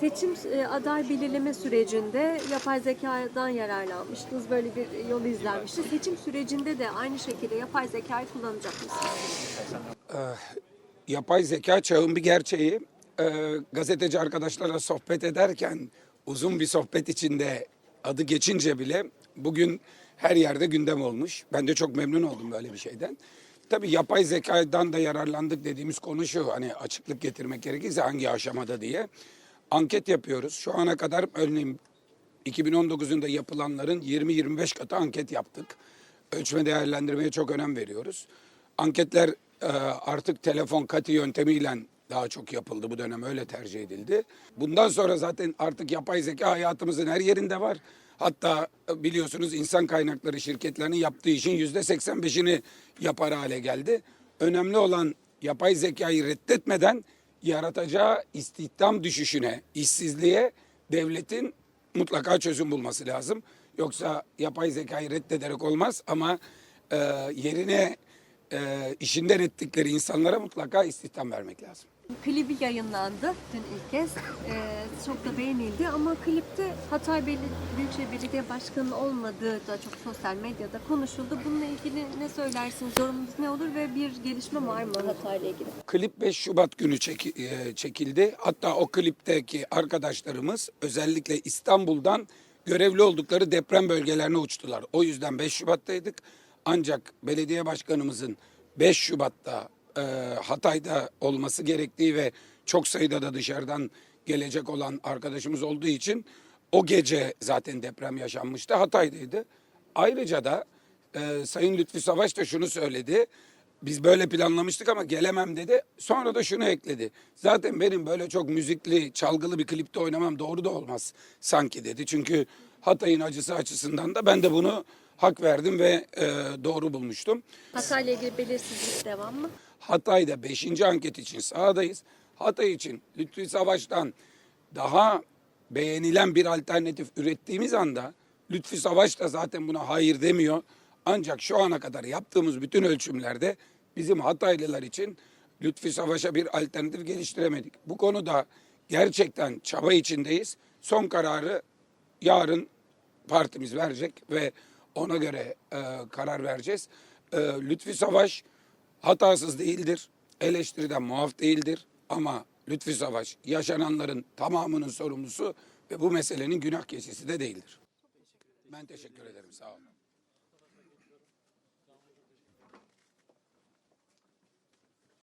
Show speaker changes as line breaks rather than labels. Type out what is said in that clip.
Seçim e, aday belirleme sürecinde yapay zekadan yararlanmıştınız. Böyle bir yol izlenmişti. Seçim sürecinde de aynı şekilde yapay zekayı kullanacak mısınız?
yapay zeka çağın bir gerçeği. Ee, gazeteci arkadaşlarla sohbet ederken uzun bir sohbet içinde adı geçince bile bugün her yerde gündem olmuş. Ben de çok memnun oldum böyle bir şeyden. Tabii yapay zekadan da yararlandık dediğimiz konu şu hani açıklık getirmek gerekirse hangi aşamada diye. Anket yapıyoruz. Şu ana kadar örneğin 2019'unda yapılanların 20-25 katı anket yaptık. Ölçme değerlendirmeye çok önem veriyoruz. Anketler e, artık telefon kati yöntemiyle daha çok yapıldı. Bu dönem öyle tercih edildi. Bundan sonra zaten artık yapay zeka hayatımızın her yerinde var. Hatta e, biliyorsunuz insan kaynakları şirketlerinin yaptığı işin yüzde 85'ini yapar hale geldi. Önemli olan yapay zekayı reddetmeden yaratacağı istihdam düşüşüne, işsizliğe devletin mutlaka çözüm bulması lazım. Yoksa yapay zekayı reddederek olmaz ama e, yerine e, işinden ettikleri insanlara mutlaka istihdam vermek lazım.
Klibi yayınlandı dün ilk kez. Ee, çok da beğenildi ama klipte Hatay Büyükşehir Belediye Başkanı olmadığı da çok sosyal medyada konuşuldu. Bununla ilgili ne söylersiniz? Yorumunuz ne olur ve bir gelişme var mı Hatay'la ilgili?
Klip 5 Şubat günü çeki- e, çekildi. Hatta o klipteki arkadaşlarımız özellikle İstanbul'dan görevli oldukları deprem bölgelerine uçtular. O yüzden 5 Şubat'taydık. Ancak belediye başkanımızın 5 Şubat'ta e, Hatay'da olması gerektiği ve çok sayıda da dışarıdan gelecek olan arkadaşımız olduğu için o gece zaten deprem yaşanmıştı. Hatay'daydı. Ayrıca da e, Sayın Lütfü Savaş da şunu söyledi. Biz böyle planlamıştık ama gelemem dedi. Sonra da şunu ekledi. Zaten benim böyle çok müzikli, çalgılı bir klipte oynamam doğru da olmaz sanki dedi. Çünkü Hatay'ın acısı açısından da ben de bunu hak verdim ve e, doğru bulmuştum.
Hatay'la ilgili belirsizlik devam mı?
Hatay'da 5. anket için sahadayız. Hatay için Lütfü Savaş'tan daha beğenilen bir alternatif ürettiğimiz anda Lütfü Savaş da zaten buna hayır demiyor. Ancak şu ana kadar yaptığımız bütün ölçümlerde bizim Hataylılar için Lütfü Savaş'a bir alternatif geliştiremedik. Bu konuda gerçekten çaba içindeyiz. Son kararı yarın partimiz verecek ve ona göre e, karar vereceğiz. E, Lütfü Savaş hatasız değildir, eleştiriden muaf değildir ama Lütfü Savaş yaşananların tamamının sorumlusu ve bu meselenin günah keçisi de değildir. Ben teşekkür ederim, sağ olun.